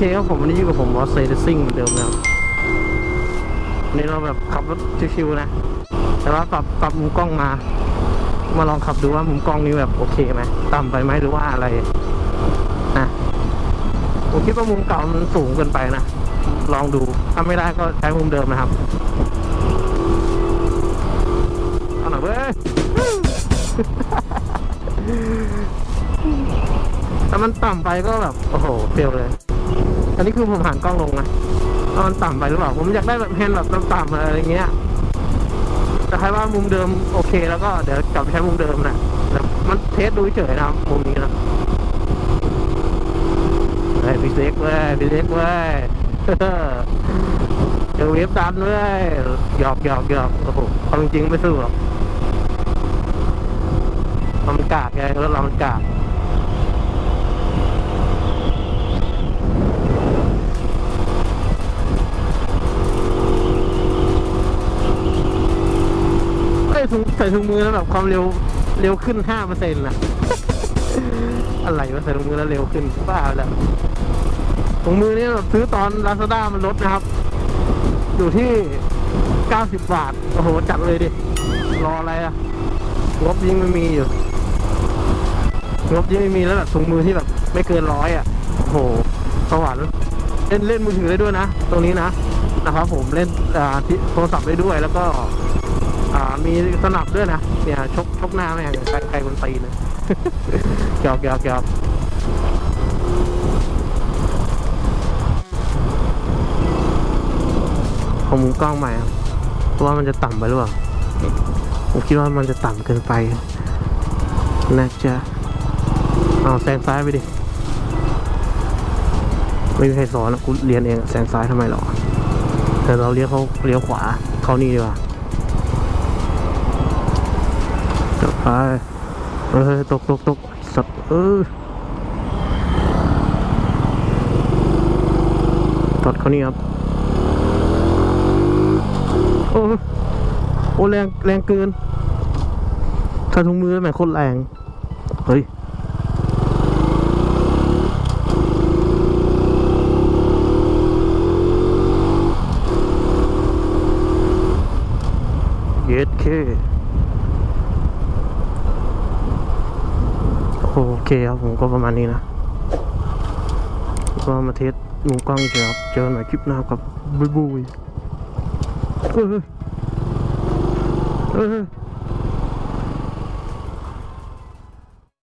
เคครับผมวันนี้อยู่กับผมวอสเซนซิ่งเหมือนเดิมนะครับวันนี้เราแบบขับรถชิวๆนะ แต่ว่าปรับปรับมุมกล้องมา มาลองขับดูว่ามุมกล้องนี้แบบโอเคไหมต่ำไปไหมหรือว่าอะไรนะผมคิดว่ามุมเก่ามันสูงเกินไปนะ ลองดูถ้าไม่ได้ก็ใช้มุมเดิมนะครับเอาหน่อยเว้ยถ้ามันต่ำไปก็แบบ โอ้โหเฟลเลย อันนี้คือผมหันกล้องลงนะถ้ามันต่ำไปหรือเปล่า ผมอยากได้แบบแฮนด์แบบต่ำๆอะไรเงี้ย แต่ใครว่ามุมเดิมโอเค แล้วก็เดี๋ยวกลับไปใช้มุมเดิมนะแต่มันเทสดูเฉยนะมุมนี้นะเฮ้พี่เล็กเว้ยพี่เล็กเว้ยเจอเวฟดันเว้ยหยอกหยอกหยอกโอ้โหความจริงไม่สู้หรอกมันกากไงรถเรามันกาก เอ้ยถุงใส่ถุงมือแล้วแบบความเร็วเร็วขึ้นห้าเปอร์เซ็นต์นะอะไรวะใส่ถุงมือแล้วเร็วขึ้นบ้าไปแล้วถุงมือนี่แบบซื้อตอนลาซาด้ามันลดนะครับ อยู่ที่เก้าสิบบาท โอ้โห จัดเลยดิ รออะไรอะงบยิ่งไม่มีอยู่งบยิ่งไม่มีแล้วแบบถุงมือที่แบบ ไม่เกินร้อยอะโอ้โหสวรรค์เล่นเล่นมือถือได้ด้วยนะ ตรงนี้นะนะครับผมเล่นอ่าที่โทรศัพท์ได้ด้วยแล้วก็ อ่ามีสนับด้วยนะเนี่ยชกชกหน้าแม่งใครใครคนตีนะหยอกหยอกหยอกผมมุมกล้องใหม่ครับว่ามันจะต่ำไปหรือเปล่าผมคิดว่ามันจะต่ำเกินไปน่าจะเอาแซงซ้ายไปดิ ไม่มีใครสอนอะกูเรียนเองแซงซ้ายทำไมหรอแต่เราเลี้ยวเขาเลี้ยวขวาเขานี่ดีกว่า เออตกตกตกสัตว์เออตอดเขานี่ครับโอ้โอ้แรงแรงเกินถ้าถุงมือแม่งโคตรแรง เฮ้ยเย็ดเค โอ เคครับผมก็ประมาณนี้นะ ก็มาเทสมุมกล้องเฉยครับเจอกันใหม่คลิปหน้ากับบุยบุยเออเออ